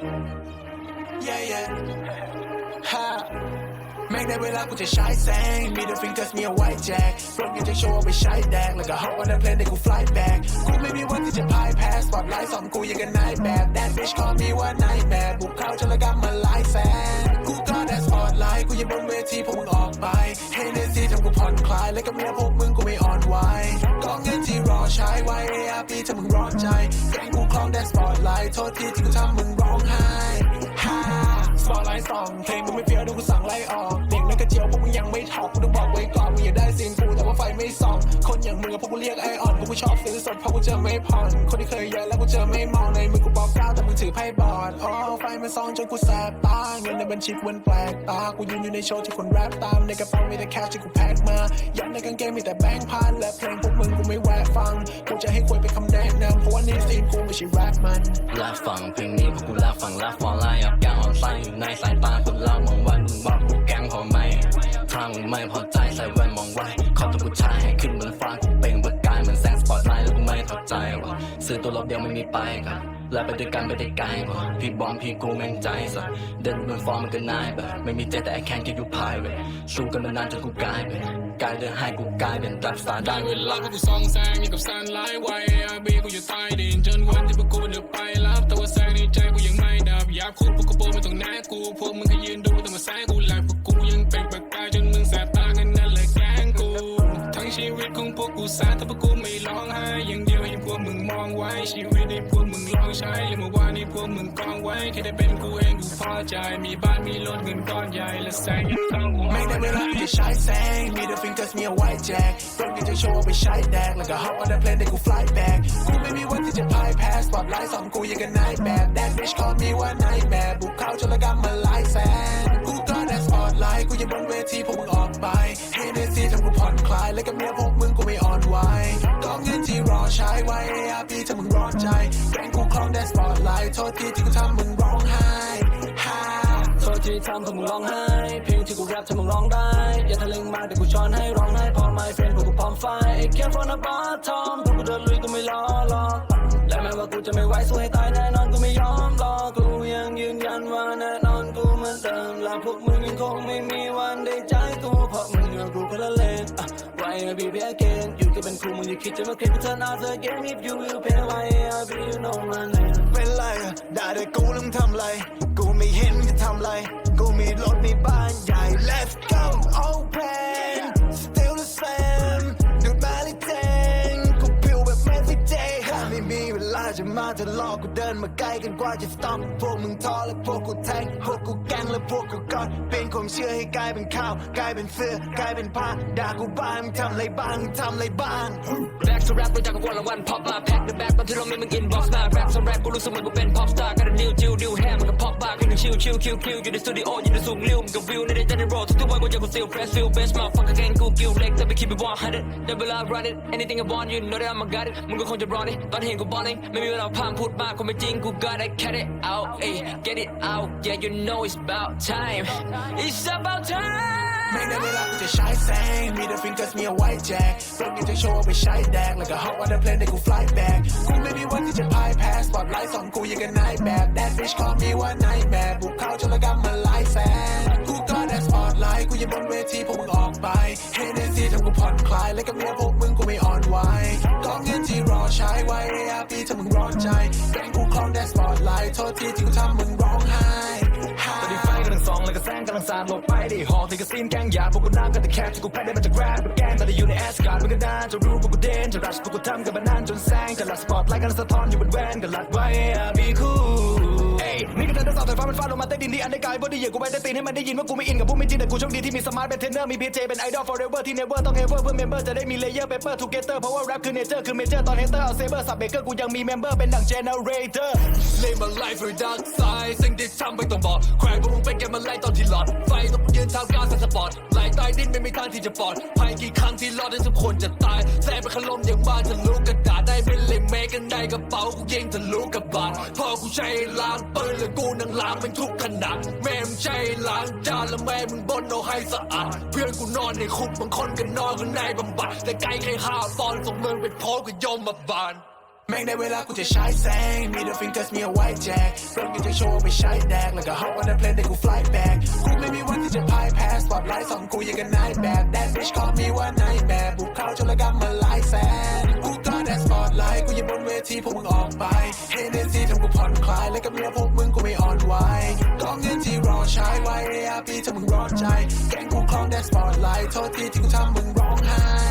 Yeah, yeah. Ha. แม่งในเวลากูจะใช้แซงมี the fingers มี a white jack รถยังจะโชว์ว่าไปใช้แดง แล้วก็ hop on the plane ได้กู fly back กูไม่มีวันที่จะพ่ายแพ้ spotlight สอนกูยังกันนายแบบ that bitch call me ว่า nightmare บุกเข้าจนละกำมาหลายแสนกูก็ that spotlight กูยังบนเวทีพวกมึงออกไป Hennessy ทำกูผ่อนคลาย แล้วก็เมียพวกมึงกูไม่อ่อนไหวก็เงินที่รอใช้ไว้ ARP ถ้ามึงร้อนใจแกงกูคลอง that spotlight โทษทีที่กูทำมึง สปอร์ไลท์สองเพลงมึงไม่เฟี้ยวดูกูสั่งไล่ออกเด็กนั่นกระเจียวพวกมึงยังไม่ถอกกูต้องบอกไว้ก่อนมึงอย่าได้เสียงกูแต่ว่าไฟไม่ส่อง คนอย่างมึงอะพวกกูเรียกไอออนพวกกูชอบซื้อสดเพราะกูเจอไม่ผ่อนคนที่เคยเยอะแล้วกูเจอไม่มองในมือกูบอกเก้าแต่มึงถือไพ่บอดอ๋อไฟมันส่องจนกูแสบตาเงินในบัญชีกูมันแปลกตากูยืนอยู่ในโชว์ที่คนแรปตามในกระเป๋ามีแต่แคชที่กูแพ็คมายันในกางเกงมีแต่แบงค์พันและเพลงพวกมึงกูไม่แวะฟังกูจะให้คุยเป็นคำแนะนำเพราะ ว่านี่ซีนกูไม่ใช่แรปมันลาฟังเพลงนี้เพราะกูลาฟังลาฟอลไล่อับยางออนไซด์อยู่ในสายตาคนเล่ามองว่ามึงบอกกูแกงพอไหมพรังไม่พอใจใส่แว่นมองไว้ขอตัวผู้ชายให้ขึ้นบนฟ้ากูเปล่งประกายเหมือนแสงสปอตไลท์แล้วกูไม่เข้าใจว่าซื้อตัวรถเดียวไม่มีไปกัน และไปด้วยกันไปได้ไกลกว่าพี่บอมพี่กูแม่งใจสัสเดินบนฟอร์มมันก็นายแบบไม่มีใจแต่ไอ้แคนแค่อยู่พายเว้ยสู้กันมานานจนกูกลายเป็นกลายเดินให้กูกลายเป็นรับสารได้เวลาพวกกูส่องแสงอยู่กับสันไลท์ไว้อาบีกูอยู่ใต้ดินจนวันที่พวกกูเดือไป งชีวิตของพวกกูสนแต่พวกกูไม่ร้องไห้อย่างเดียวให้พวกมึงมองไว้ ชีวิตให้พวกมึงลองใช้และเมื่อวานนี้พวกมึงกองไว้แค่ได้เป็นกูเองกูพอใจ มีบ้านมีรถเงินก้อนใหญ่และแสงยังต้องกูไม่ได้เวลาที่จะใช้แซงมี the fingers มี a white jack รถยังจะโชว์ไปใช้แดงแล้วก็ hop on the plane ได้กู fly back กูไม่มีวันที่จะพ่ายแพ้ spotlight สอนกูยังกันนายแบบ that bitch call me ว่า nightmare บุกเข้าจนละกำมาหลายแสนกูก็ that spotlight กูยังบนเวทีพวกมึง แล้วก็เมียพวกมึงกูไม่อ่อนไหวก็เงินที่รอใช้ไว้ ARP ถ้ามึงร้อนใจแกงกูคลอง that spotlight โทษทีที่กูทำมึงร้องไห้โทษที่ทำให้มึงร้องไห้เพลงที่กูแรปทำมึงร้องได้ อย่าทะลึ่งมากเดี๋ยวกูช้อนให้ร้องไห้พอ my friend พวกกูพร้อมไฟไอ้แค่ฟอนบาทอมพวกกูเดินลุยกูไม่ล้อหรอกและแม้ว่ากูจะไม่ไหวสู้ให้ตายแน่นอนกูไม่ยอมรอกูยังยืนยันว่าแน่นอนกูเหมือนเดิมและพวกมึงยังคงไม่มีวันได้ใจกู เพราะมึงกับกูคนละเลนอะ Why I be be again อยู่กับเป็นครูมึงอย่าคิดจะมาเกมกู turn out the game if you will pay why I be you know my name เป็นไรอะด่าแต่กูแล้วมึงทำไร กูไม่เห็นจะทำไร กูมีรถมีบ้านใหญ่ let's go open จะมาจะเลาะกูเดินมาใกล้กันกว่าจะสต็อปพวกมึงท้อและพวกกูแทงพวกกูแกงและพวกกูกอดเป็นความเชื่อให้กลายเป็นข้าวกลายเป็นเสื้อกลายเป็นผ้าด่ากูบ้างมึงทำอะไรบ้างมึงทำอะไรบ้าง Back to rap รู้จักกับวันละวัน pop มา pack the bag ตอนที่เราไม่มึง inbox มา rap สำแรปกูรู้สึกเหมือนกูเป็น pop star กันดิวจิวดิว ชิวชิวคิวคิวอยู่ในสตูดิโออยู่ในสูงริวมันก็วิวในเดนในโรทุกๆวันกูจะกู still press feel best motherfucker แกงกูกิวเล็กแต่ไป keep it 100ได้เวลา run it anything I want you know that I'm a got it มึงก็คงจะรอนี่ตอนเห็นกูบอลเองไม่มีเวลาพามพูดมากคงไม่จริงกู got it cut it out ay get it out yeah you know it's about time it's about time ไม่ได้เวลากูจะใช้แซงมี the fingers มี a white jack รถยังจะโชว์ไปใช้แดงแล้วก็ hop on the plane ได้กู fly back กูไม่มีวันที่จะพ่ายแพ้ spotlight สอนกูยังกันนายแบบ that bitch call me ว่า nightmare บุกเข้าจนละกำมาหลายแสนกูก็ that spotlight กูยังบนเวทีพวกมึงออกไป Hennessy ทำกูผ่อนคลาย แล้วก็เมียพวกมึงกูไม่อ่อนไหวก็เงินที่รอใช้ไว้ ARP ถ้ามึงร้อนใจแกล้งกูคลอง that spotlight โทษทีที่าดลงไปไดิหอที่กระซินแกงยาพวกกูน้ำกันแต่แคบที่กูแพ้ได้มาจากแรปแกงแต่ได้อยู่ในแอสการ์ดมันก็นานจะรู้พวกกูเดนจะรัชพวกกูทำกันมานานจนแสงจะลัดสปอตไลท์กันสะท้อนอยู่บนแว่นกันลัดไว้อาบีคูเอ้ยนี่ก็เดินทางสาวไฟฟ้ามันฟาดลงมาใต้ดินที่อันได้กายบอดี้เหยียบกูไว้ใต้ตีนให้มันได้ยินว่ากูไม่อินกับพวกไม่จริงแต่กูโชคดีที่มีสมาร์ทเป็นเทรนเนอร์มีพีเจเป็นไอดอล forever ที่ never ต้อง ever เพื่อ member จะได้มี layer paper together เพราะว่า rap คือ nature คือ major ตอน hater เอา saber สับเบเกอร์กูยังมี member เป็นดั่ง generator Live my life for dark side สิ่งที่ทำไม่ต้องบอกใคร หลอด ไฟต้องยืนทากลางสปอร์ตไหลใต้ดินไม่มีทางที่จะปลอดภัยกี่ครั้งที่รอดให้ทุกคนจะตายแสบไปขลมอย่างบ้านจะรู้กระดาษได้เป็นเลยเมกกันในกระเป๋ากูยิงทะลุกระบาดพ่อกูใช้ล้างปืนแล้วกูนั่งล้างเป็นทุกขนาดแม่มึงใช้ล้างจานแล้วแม่มึงบนเอาให้สะอาด เพื่อนกูนอนในคุกบางคนก็นอนกันในบำบัดแต่ไกลใครห้าฟอนส่งเมืองไปโพสกับยมมาบาน แม่งในเวลากูจะใช้แซงมี the fingers มี a white jack เริ่มกันจะโชว์ไปใช้แดกแล้วก็ hop on the plane แต่กู fly back กูไม่มีวันที่จะพ่ายแพ้ spotlight สองกูยังกันนายแบบ that bitch call me ว่านายแบบบุกเข้าจนละกำมาหลายแสนกูก็ that spotlight กูยังบนเวทีพวกมึงออกไป Hennessy ทำกูผ่อนคลายแล้วก็เมียพวกมึงกูไม่อ่อนไหวกองเงินที่รอใช้ไว้ ARP ถ้ามึงร้อนใจแกงกูคลอง that spotlight โทษทีที่กูทำมึงร้องไห้